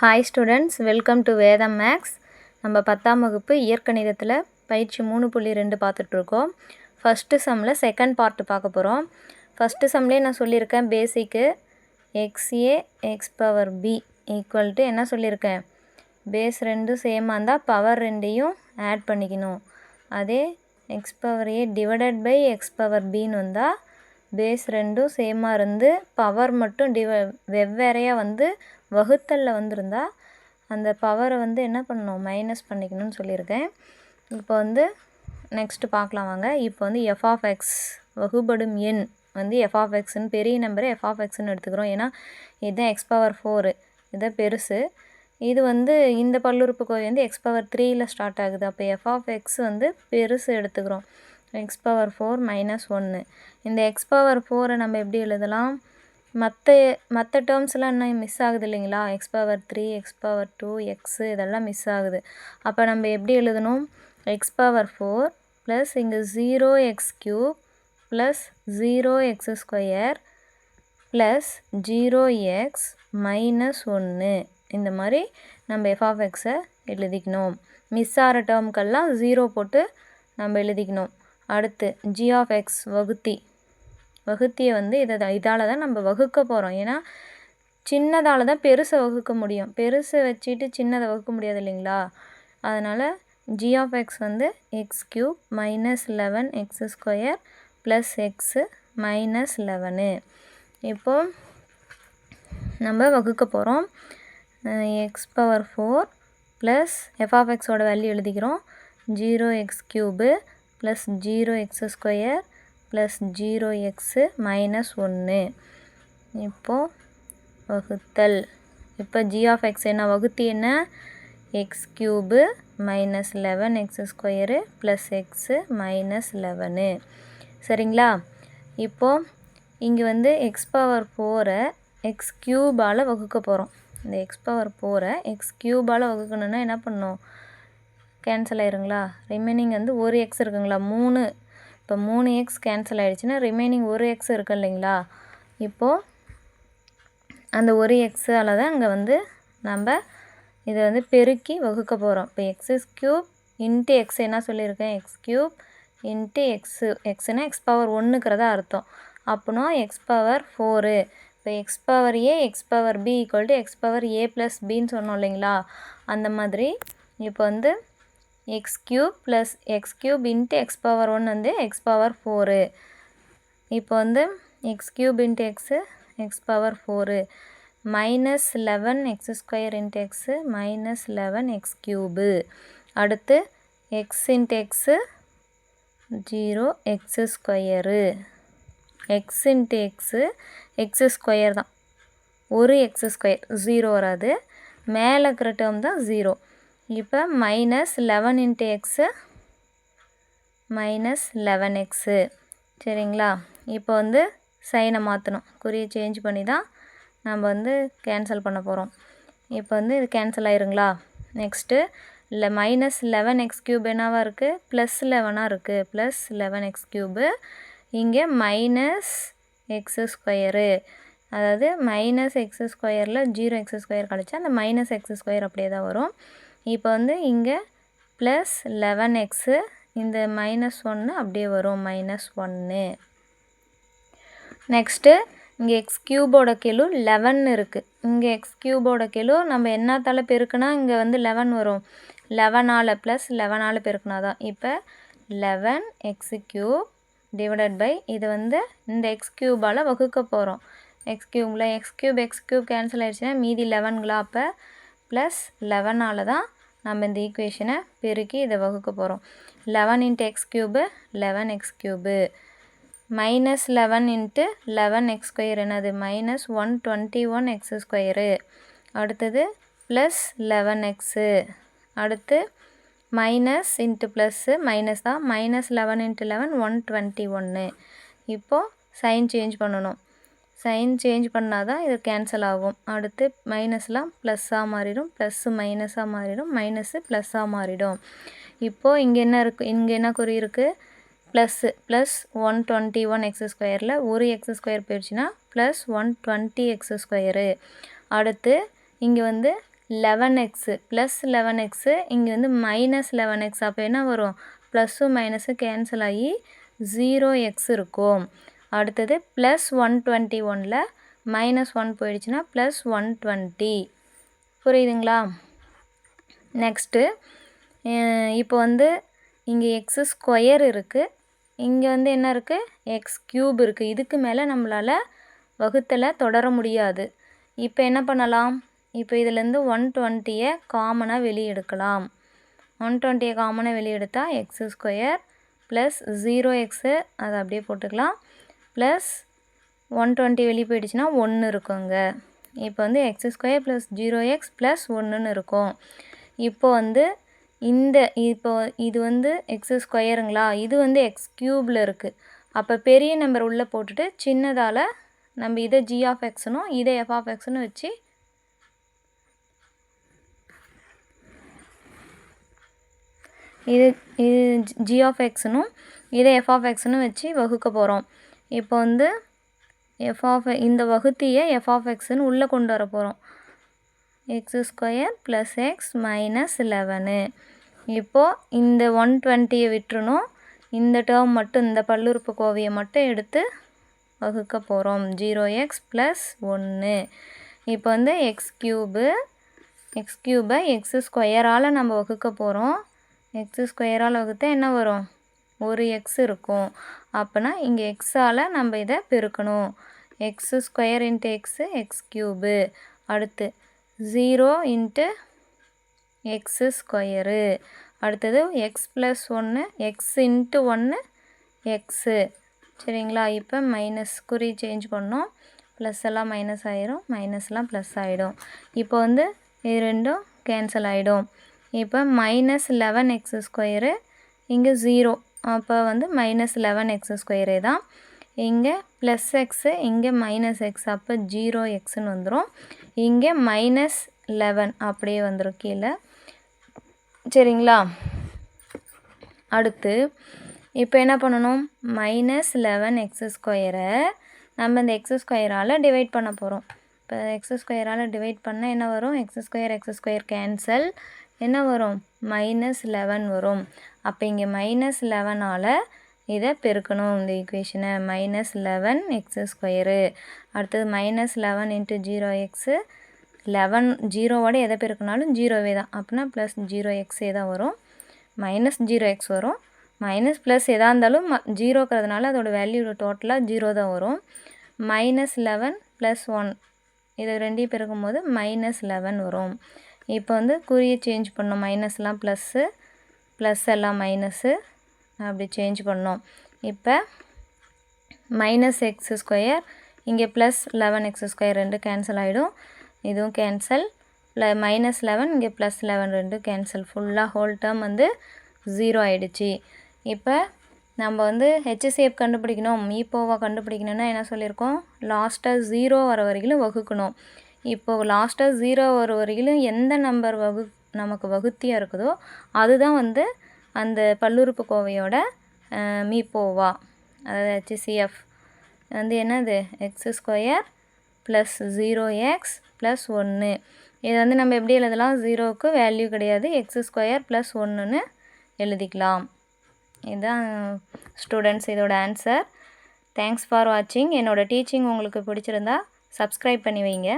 Hi students welcome to Vedam maths நம்ம பத்தாம் வகுப்பு இயற்கணிதத்தில் பயிற்சி மூணு புள்ளி ரெண்டு பார்த்துட்ருக்கோம். ஃபஸ்ட்டு சம்மில் செகண்ட் பார்ட் பார்க்க போகிறோம் ஃபஸ்ட்டு சம்லேயே நான் சொல்லியிருக்கேன் பேசிக்கு x a x power b equal to என்ன சொல்லியிருக்கேன்? பேஸ் ரெண்டும் சேமாக இருந்தால் பவர் ரெண்டையும் ஆட் பண்ணிக்கணும். அதே x power a divided by x power பின்னு வந்தால் பேஸ் ரெண்டும் சேமாக இருந்து பவர் மட்டும் டிவ வெவ்வேறையாக வந்து வகுத்தலில் வந்திருந்தா அந்த பவரை வந்து என்ன பண்ணணும்? மைனஸ் பண்ணிக்கணும்னு சொல்லியிருக்கேன். இப்போ வந்து நெக்ஸ்ட்டு பார்க்கலாம் வாங்க. இப்போ வந்து எஃப் ஆஃப் எக்ஸ் வகுபடும் எண் வந்து எஃப் ஆஃப் எக்ஸ்னு பெரிய நம்பரை எஃப் ஆஃப் எக்ஸ்னு எடுத்துக்கிறோம். ஏன்னா இதுதான் எக்ஸ் பவர் ஃபோரு இதுதான் பெருசு. இது வந்து இந்த பல்லுறுப்புக்கோவை வந்து எக்ஸ் பவர் த்ரீயில் ஸ்டார்ட் ஆகுது. அப்போ எஃப் ஆஃப் எக்ஸ் வந்து பெருசு எடுத்துக்கிறோம். எக்ஸ் பவர் ஃபோர் மைனஸ் ஒன்று இந்த எக்ஸ் பவர் ஃபோரை நம்ம எப்படி எழுதலாம்? மற்ற மற்ற டேர்ம்ஸ்லாம் இன்னும் மிஸ் ஆகுது இல்லைங்களா? X power three x power two x இதெல்லாம் மிஸ் ஆகுது. அப்போ நம்ம எப்படி எழுதணும்? எக்ஸ் பவர் ஃபோர் ப்ளஸ் இங்கே zero x cube plus zero x square plus zero x minus ஒன்று இந்த மாதிரி நம்ம எஃப் ஆஃப் எக்ஸை எழுதிக்கணும். மிஸ் ஆகிற டேர்முக்கெல்லாம் ஜீரோ போட்டு நம்ம எழுதிக்கணும். அடுத்து ஜி ஆஃப் எக்ஸ் வகுத்தி. வகுத்தியை வந்து இதை இதால் தான் நம்ம வகுக்க போகிறோம் ஏன்னா சின்னதால் தான் பெருசை வகுக்க முடியும். பெருசை வச்சுட்டு சின்னதை வகுக்க முடியாது இல்லைங்களா? அதனால் ஜி ஆஃப் எக்ஸ் வந்து x cube minus eleven x square plus x minus eleven இப்போது நம்ம வகுக்க போகிறோம் x power four plus f of எக்ஸோட வேல்யூ எழுதிக்கிறோம். Zero x cube plus zero x square plus zero x minus ஒன்று இப்போது வகுத்தல். இப்போ ஜி ஆஃப் எக்ஸ் என்ன? வகுத்தி என்ன? X cube minus eleven x square plus x minus eleven சரிங்களா? இப்போது இங்கே வந்து எக்ஸ் பவர் ஃபோரை எக்ஸ் க்யூபால் வகுக்க போகிறோம் இந்த எக்ஸ் பவர் ஃபோரை எக்ஸ் க்யூபால் வகுக்கணுன்னா என்ன பண்ணணும் கேன்சல் ஆயிருங்களா? ரிமைனிங் வந்து ஒரு எக்ஸ் இருக்குங்களா? மூணு. இப்போ மூணு எக்ஸ் கேன்சல் ஆகிடுச்சுன்னா ரிமைனிங் ஒரு எக்ஸ் இருக்கு இல்லைங்களா? இப்போது அந்த ஒரு எக்ஸால் தான் இங்கே வந்து நம்ம இதை வந்து பெருக்கி வகுக்க போகிறோம் இப்போ எக்ஸ் க்யூப் இன்ட்டு எக்ஸ் என்ன சொல்லியிருக்கேன்? எக்ஸ் க்யூப் இன்ட்டு எக்ஸு எக்ஸ்னா எக்ஸ் பவர் ஒன்றுக்கிறதா அர்த்தம். அப்படின்னா எக்ஸ் பவர் ஃபோரு இப்போ x power a x power b equal to x power a plus பின்னு சொன்னோம் இல்லைங்களா? அந்த மாதிரி இப்போ வந்து x cube plus x cube into x power one வந்து எக்ஸ் பவர் ஃபோரு. இப்போ வந்து x cube into x x power four. Minus eleven x square into x minus eleven x cube. அடுத்து x into x zero x square. X into x x square தான். ஒரு x square zero வராது. மேலே இருக்கிற term தான் zero. இப்போ minus eleven into x minus eleven x சரிங்களா? இப்போ வந்து சைனை மாற்றணும் குறியை சேஞ்ச் பண்ணி தான் நம்ம வந்து கேன்சல் பண்ண போகிறோம் இப்போ வந்து இது கேன்சல் ஆயிருங்களா? நெக்ஸ்ட்டு இல்லை மைனஸ் லெவன் எக்ஸ் க்யூப் என்னவாக இருக்குது ப்ளஸ் லெவனாக இருக்குது ப்ளஸ் லெவன் எக்ஸ் க்யூபு இங்கே மைனஸ் எக்ஸு ஸ்கொயரு அதாவது மைனஸ் எக்ஸ் ஸ்கொயரில் ஜீரோ எக்ஸ் ஸ்கொயர் கழிச்சா அந்த மைனஸ் எக்ஸ் ஸ்கொயர் அப்படியே தான் வரும். இப்போ வந்து இங்கே ப்ளஸ் லெவன் எக்ஸு இந்த மைனஸ் ஒன்று அப்படியே வரும் மைனஸ் ஒன்று நெக்ஸ்ட்டு இங்கே எக்ஸ் க்யூபோட கெழு லெவன் இருக்குது இங்கே எக்ஸ் க்யூபோட கெழு நம்ம என்னத்தால் பெருக்குனா இங்கே வந்து லெவன் வரும். லெவனால் ப்ளஸ் லெவனால் பெருக்குனா தான். இப்போ eleven x cube divided by இது வந்து இந்த எக்ஸ் க்யூபால் வகுக்க போகிறோம் x க்யூபில் x cube x cube cancel ஆகிடுச்சுன்னா மீதி லெவன்களா அப்போ ப்ளஸ் லெவனால் தான் நம்ம இந்த ஈக்குவேஷனை பெருக்கி இதை வகுக்க போகிறோம் eleven into x cube eleven x cube minus eleven into eleven x square என்னது? Minus one twenty one x square அடுத்தது ப்ளஸ் லெவன் எக்ஸு அடுத்து மைனஸ் இன்ட்டு ப்ளஸ்ஸு மைனஸ் தான் minus eleven into eleven one twenty ஒன்று இப்போது sign change பண்ணணும். Sign change பண்ணால் தான் இது கேன்சல் ஆகும். அடுத்து மைனஸ்லாம் ப்ளஸ்ஸாக மாறிடும். ப்ளஸ்ஸு மைனஸாக மாறிடும். மைனஸு ப்ளஸ்ஸாக மாறிடும். இப்போது இங்கே என்ன இருக்குது இங்கே என்ன குறி இருக்குது plus plus one twenty one x ஸ்கொயரில் ஒரு எக்ஸ் ஸ்கொயர் போயிடுச்சுன்னா plus one twenty x square அடுத்து இங்கே வந்து eleven x plus eleven x இங்கே வந்து மைனஸ் லெவன் எக்ஸ் அப்போ என்ன வரும்? ப்ளஸ்ஸும் மைனஸும் கேன்சல் ஆகி ஜீரோ எக்ஸ் இருக்கும். அடுத்தது ப்ளஸ் ஒன் டுவெண்ட்டி ஒனில் மைனஸ் ஒன் போயிடுச்சுன்னா ப்ளஸ் ஒன் டுவெண்ட்டி புரியுதுங்களா? நெக்ஸ்ட்டு இப்போ வந்து இங்கே எக்ஸ் ஸ்கொயர் இருக்குது இங்கே வந்து என்ன இருக்குது எக்ஸ் க்யூப் இருக்குது இதுக்கு மேலே நம்மளால் வகுத்தலை தொடர முடியாது. இப்போ என்ன பண்ணலாம்? இப்போ இதுலேருந்து ஒன் டுவெண்ட்டியை காமனாக வெளியே எடுக்கலாம் ஒன் டுவெண்ட்டியை காமனாக வெளியே எடுத்தால் ஸ்கொயர் ப்ளஸ் ஜீரோ எக்ஸு அதை அப்படியே போட்டுக்கலாம். ப்ளஸ் ஒன் டுவெண்ட்டி வெளியே போயிடுச்சுன்னா ஒன்று இருக்குங்க. இப்போ வந்து x square plus zero x plus ஒன்றுன்னு இருக்கும். இப்போ வந்து இந்த இப்போ இது வந்து எக்ஸ் ஸ்கொயருங்களா இது வந்து எக்ஸ் க்யூபில் இருக்குது அப்போ பெரிய நம்பர் உள்ளே போட்டுட்டு சின்னதால் நம்ம இதை ஜி ஆஃப் எக்ஸ்னும் இதை எஃப் ஆஃப் எக்ஸ்னு வச்சு இது இது ஜி ஆஃப் எக்ஸ்னும் இதை எஃப் ஆஃப் எக்ஸ்னு வச்சு வகுக்க போகிறோம் இப்போ வந்து எஃப் ஆஃப் இந்த வகுத்தியை எஃப் ஆஃப் எக்ஸ்னு உள்ளே கொண்டு வர போகிறோம். X square plus x minus eleven இப்போது இந்த ஒன் டுவெண்ட்டியை விட்டுருணும் இந்த டேர்ம் மட்டும் இந்த பல்லுறுப்பு கோவையை மட்டும் எடுத்து வகுக்க போகிறோம். ஜீரோ எக்ஸ் ப்ளஸ் ஒன்று இப்போ வந்து எக்ஸ் க்யூபு எக்ஸ் க்யூபை எக்ஸ் ஸ்கொயரால் நம்ம வகுக்க போகிறோம். எக்ஸ் ஸ்கொயரால் வகுத்தா என்ன வரும்? ஒரு எக்ஸ் இருக்கும். அப்போனா இங்கே எக்ஸால் நம்ம இதை பெருக்கணும். X square into x x cube அடுத்து ஜீரோ இன்ட்டு எக்ஸு ஸ்கொயரு அடுத்தது எக்ஸ் ப்ளஸ் ஒன்று எக்ஸ் இன்ட்டு ஒன்று எக்ஸு சரிங்களா? இப்போ மைனஸ் குறி சேஞ்ச் பண்ணோம். ப்ளஸ் எல்லாம் மைனஸ் ஆயிரும். மைனஸ்லாம் ப்ளஸ் ஆகிடும் இப்போ வந்து இது ரெண்டும் கேன்சல் ஆகிடும் இப்போ மைனஸ் லெவன் எக்ஸ் ஸ்கொயரு இங்கே ஜீரோ அப்போ வந்து மைனஸ் லெவன் எக்ஸ் ஸ்கொயரே தான். இங்கே ப்ளஸ் எக்ஸு இங்கே மைனஸ் எக்ஸ் அப்போ ஜீரோ எக்ஸ்னு வந்துடும் இங்கே மைனஸ் லெவன் அப்படியே வந்துடும் கீழே. சரிங்களா? அடுத்து இப்போ என்ன பண்ணணும்? மைனஸ் லெவன் எக்ஸ் ஸ்கொயரை நம்ம இந்த எக்ஸ் ஸ்கொயரால் டிவைட் பண்ண போகிறோம் இப்போ எக்ஸ் ஸ்கொயரால் டிவைட் பண்ணால் என்ன வரும்? X square x square cancel என்ன வரும்? மைனஸ் லெவன் வரும். அப்போ இங்கே மைனஸ் லெவனால் இதை பெருக்கணும் இந்த ஈக்குவேஷனை மைனஸ் லெவன் எக்ஸ் ஸ்கொயரு அடுத்தது minus eleven into zero x eleven ஜீரோவோட எதை பெருக்கினாலும் ஜீரோவே தான். அப்படின்னா ப்ளஸ் ஜீரோ எக்ஸே தான் வரும். மைனஸ் ஜீரோ எக்ஸ் வரும். மைனஸ் ப்ளஸ் எதாக இருந்தாலும் ம ஜீரோக்கிறதுனால அதோட வேல்யூ டோட்டலாக ஜீரோ தான் வரும். மைனஸ் லெவன் ப்ளஸ் ஒன் இது ரெண்டையும் பெருக்கும் போது மைனஸ் லெவன் வரும். இப்போ வந்து குறியை சேஞ்ச் பண்ணும். மைனஸ்லாம் ப்ளஸ்ஸு ப்ளஸ் எல்லாம் மைனஸு அப்படி சேஞ்ச் பண்ணோம். இப்போ மைனஸ் எக்ஸ் ஸ்கொயர் இங்கே ப்ளஸ் லெவன் எக்ஸ் ஸ்கொயர் ரெண்டு கேன்சல் ஆகிடும் இதுவும் கேன்சல் மைனஸ் லெவன் இங்கே ப்ளஸ் லெவன் ரெண்டு கேன்சல் ஃபுல்லாக ஹோல் டேர்ம் வந்து ஜீரோ ஆகிடுச்சி இப்போ நம்ம வந்து ஹெச்சிசிஎஃப் கண்டுபிடிக்கணும். மீப்போவை கண்டுபிடிக்கணும்னா என்ன சொல்லியிருக்கோம்? லாஸ்ட்டாக ஜீரோ வர வரையிலும் வகுக்கணும். இப்போது லாஸ்ட்டாக ஜீரோ வர வரையிலும் எந்த நம்பர் வகு நமக்கு வகுத்தியாக இருக்குதோ அதுதான் வந்து அந்த பல்லுறுப்பு கோவையோட மீப்போவா அதாவது ஹெச்சிசிஎஃப் வந்து என்னது? X square plus zero x plus ஒன்று இது வந்து நம்ம எப்படி எழுதலாம்? ஜீரோவுக்கு வேல்யூ கிடையாது. எக்ஸ் ஸ்கொயர் ப்ளஸ் ஒன்றுன்னு எழுதிக்கலாம். இதுதான் ஸ்டூடெண்ட்ஸ் இதோட ஆன்சர் தேங்க்ஸ் ஃபார் வாட்சிங் என்னோடய டீச்சிங் உங்களுக்கு பிடிச்சிருந்தா சப்ஸ்கிரைப் பண்ணி வைங்க.